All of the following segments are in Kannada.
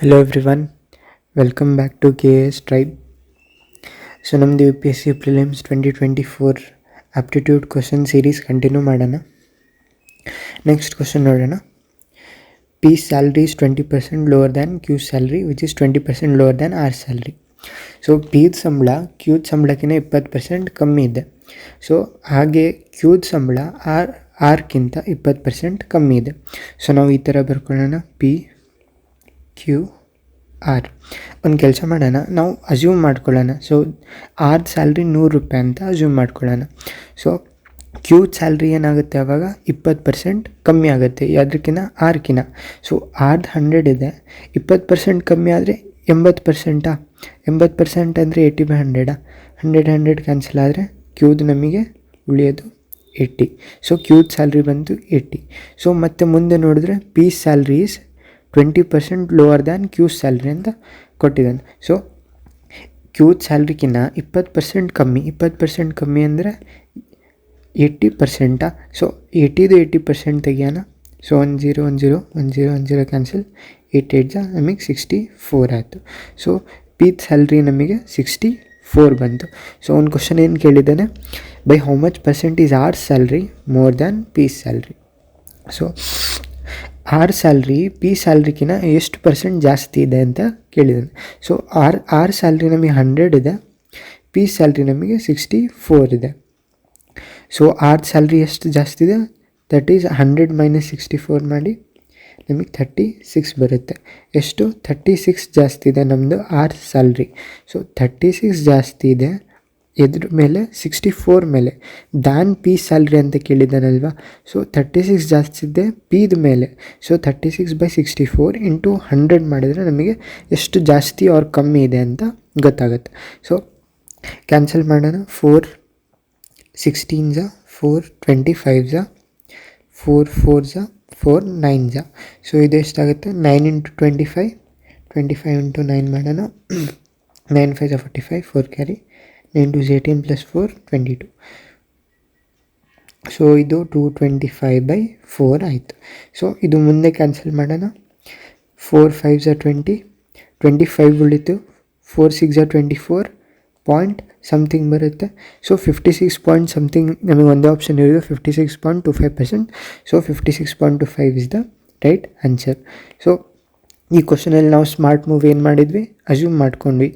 Hello everyone welcome back to K S tribe so ನಮ್ಮದು U P S C prelims twenty twenty four aptitude question series continue ಮಾಡೋಣ. ನೆಕ್ಸ್ಟ್ ಕ್ವಶನ್ ನೋಡೋಣ. P salary is twenty percent lower than Q salary which is twenty percent lower than R salary so ಪಿದ ಸಂಬಳ ಕ್ಯೂದ ಸಂಬಳಕ್ಕಿಂತ ಇಪ್ಪತ್ತು ಪರ್ಸೆಂಟ್ ಕಮ್ಮಿ ಇದೆ. ಸೊ ಹಾಗೆ ಕ್ಯೂದ ಸಂಬಳ ಆರ್ ಆರ್ಕ್ಕಿಂತ ಇಪ್ಪತ್ತು ಪರ್ಸೆಂಟ್ ಕಮ್ಮಿ ಇದೆ. ಸೊ ನಾವು ಈ ಥರ ಬರ್ಕೊಳ್ಳೋಣ. ಪಿ ಕ್ಯೂ ಆರ್ ಒಂದು ಕೆಲಸ ಮಾಡೋಣ, ನಾವು ಅಸ್ಯೂಮ್ ಮಾಡ್ಕೊಳ್ಳೋಣ. ಸೊ ಆರ್ ಸ್ಯಾಲ್ರಿ ನೂರು ರೂಪಾಯಿ ಅಂತ ಅಸ್ಯೂಮ್ ಮಾಡ್ಕೊಳ್ಳೋಣ. ಸೊ ಕ್ಯೂ ಸ್ಯಾಲ್ರಿ ಏನಾಗುತ್ತೆ ಆವಾಗ ಇಪ್ಪತ್ತು ಪರ್ಸೆಂಟ್ ಕಮ್ಮಿ ಆಗುತ್ತೆ ಯಾವುದಕ್ಕಿಂತ ಆರ್ಕಿನ ಸೊ ಆರ್ದು ಹಂಡ್ರೆಡ್ ಇದೆ. ಇಪ್ಪತ್ತು ಪರ್ಸೆಂಟ್ ಕಮ್ಮಿ ಆದರೆ ಎಂಬತ್ತು ಪರ್ಸೆಂಟಾ ಎಂಬತ್ತು ಪರ್ಸೆಂಟ್ ಅಂದರೆ ಏಯ್ಟಿ ಬೈ ಹಂಡ್ರೆಡಾ ಹಂಡ್ರೆಡ್ ಹಂಡ್ರೆಡ್ ಕ್ಯಾನ್ಸಲ್ ಆದರೆ ಕ್ಯೂದು ನಮಗೆ ಉಳಿಯೋದು ಏಯ್ಟಿ ಸೊ ಕ್ಯೂದ್ ಸ್ಯಾಲ್ರಿ ಬಂತು ಏಯ್ಟಿ ಸೊ ಮತ್ತೆ ಮುಂದೆ ನೋಡಿದ್ರೆ P's salary is twenty percent lower than Q salary ಅಂತ ಕೊಟ್ಟಿದ್ದಾನೆ. ಸೊ ಕ್ಯೂತ್ ಸ್ಯಾಲ್ರಿಗಿನ್ನ ಇಪ್ಪತ್ತು ಪರ್ಸೆಂಟ್ ಕಮ್ಮಿ, ಇಪ್ಪತ್ತು ಪರ್ಸೆಂಟ್ ಕಮ್ಮಿ ಅಂದರೆ ಏಯ್ಟಿ ಪರ್ಸೆಂಟಾ ಸೊ ಏಯ್ಟಿದು eighty percent ತೆಗಿಯೋಣ. So one zero one zero one zero one zero cancel eight eight ಜಾ ನಮಗೆ ಸಿಕ್ಸ್ಟಿ ಫೋರ್ ಆಯಿತು. ಸೊ ಪೀತ್ ಸ್ಯಾಲ್ರಿ ನಮಗೆ ಸಿಕ್ಸ್ಟಿ ಫೋರ್ ಬಂತು. ಸೊ ಒಂದು ಕ್ವಶನ್ ಏನು ಕೇಳಿದ್ದಾನೆ? By how much percent is R salary more than P's salary so R salary, P ಸ್ಯಾಲ್ರಿಗಿನ ಎಷ್ಟು ಪರ್ಸೆಂಟ್ ಜಾಸ್ತಿ ಇದೆ ಅಂತ ಕೇಳಿದ್ದಾನೆ. ಸೊ ಆರ್ ಆರ್ ಸ್ಯಾಲ್ರಿ ನಮಗೆ ಹಂಡ್ರೆಡ್ ಇದೆ, ಪಿ ಸ್ಯಾಲ್ರಿ ನಮಗೆ ಸಿಕ್ಸ್ಟಿ ಫೋರ್ ಇದೆ. ಸೊ ಆರ್ ಸ್ಯಾಲ್ರಿ ಎಷ್ಟು ಜಾಸ್ತಿ ಇದೆ? Is hundred minus sixty four ಮಾಡಿ ನಮಗೆ ಥರ್ಟಿ ಸಿಕ್ಸ್ ಬರುತ್ತೆ. ಎಷ್ಟು? ಥರ್ಟಿ ಸಿಕ್ಸ್ ಜಾಸ್ತಿ ಇದೆ ನಮ್ಮದು R salary. So thirty six ಜಾಸ್ತಿ ಇದೆ ಎದ್ರ ಮೇಲೆ ಸಿಕ್ಸ್ಟಿ ಫೋರ್ ಮೇಲೆ. ದ್ಯಾನ್ ಪಿ ಸ್ಯಾಲ್ರಿ ಅಂತ ಕೇಳಿದ್ದಾನಲ್ವ? ಸೊ ಥರ್ಟಿ ಸಿಕ್ಸ್ ಜಾಸ್ತಿ ಇದೆ ಪಿದ ಮೇಲೆ. So thirty six by sixty four into hundred ಮಾಡಿದರೆ ನಮಗೆ ಎಷ್ಟು ಜಾಸ್ತಿ ಅವ್ರ ಕಮ್ಮಿ ಇದೆ ಅಂತ ಗೊತ್ತಾಗುತ್ತೆ. ಸೊ ಕ್ಯಾನ್ಸಲ್ ಮಾಡೋಣ. ಫೋರ್ ಸಿಕ್ಸ್ಟೀನ್ ಝಾ ಫೋರ್ ಟ್ವೆಂಟಿ ಫೈವ್ ಝಾ ಫೋರ್ ಫೋರ್ ಝಾ ಫೋರ್ ನೈನ್ ಝಾ ಸೊ ಇದು ಎಷ್ಟಾಗುತ್ತೆ? Nine into twenty five twenty five into nine ಮಾಡೋಣ. Nine five Jha forty five four carry nine two eighteen plus four twenty two so ಇದು two twenty five by four ಆಯಿತು. ಸೊ ಇದು ಮುಂದೆ ಕ್ಯಾನ್ಸಲ್ ಮಾಡೋಣ. ಫೋರ್ ಫೈವ್ ಝಾ ಟ್ವೆಂಟಿ ಟ್ವೆಂಟಿ ಫೈವ್ ಉಳಿತು. ಫೋರ್ ಸಿಕ್ಸ್ ಝಾ ಟ್ವೆಂಟಿ ಫೋರ್ ಪಾಯಿಂಟ್ ಸಮಥಿಂಗ್ ಬರುತ್ತೆ. So fifty six point something ನಮಗೆ ಒಂದೇ ಆಪ್ಷನ್ ಇರೋದು fifty six point two five percent so fifty six point two five is the right answer so ಈ ಕ್ವಶನಲ್ಲಿ ನಾವು ಸ್ಮಾರ್ಟ್ ಮೂವ್ ಏನು ಮಾಡಿದ್ವಿ? ಅಸ್ಯೂಮ್ ಮಾಡ್ಕೊಂಡ್ವಿ.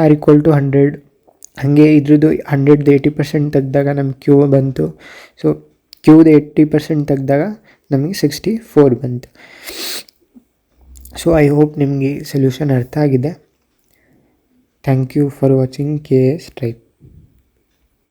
ಆರ್ ಈಕ್ವಲ್ ಟು ಹಂಡ್ರೆಡ್ ಹಾಗೆ ಇದ್ರದ್ದು ಹಂಡ್ರೆಡ್ದು ಏಯ್ಟಿ ಪರ್ಸೆಂಟ್ ತೆಗ್ದಾಗ ನಮ್ಮ ಕ್ಯೂ ಬಂತು. ಸೊ ಕ್ಯೂದು ಏಯ್ಟಿ ಪರ್ಸೆಂಟ್ ತೆಗ್ದಾಗ ನಮಗೆ ಸಿಕ್ಸ್ಟಿ ಫೋರ್ ಬಂತು. ಸೊ ಐ ಹೋಪ್ ನಿಮಗೆ ಸೊಲ್ಯೂಷನ್ ಅರ್ಥ ಆಗಿದೆ. Thank you for watching K S tribe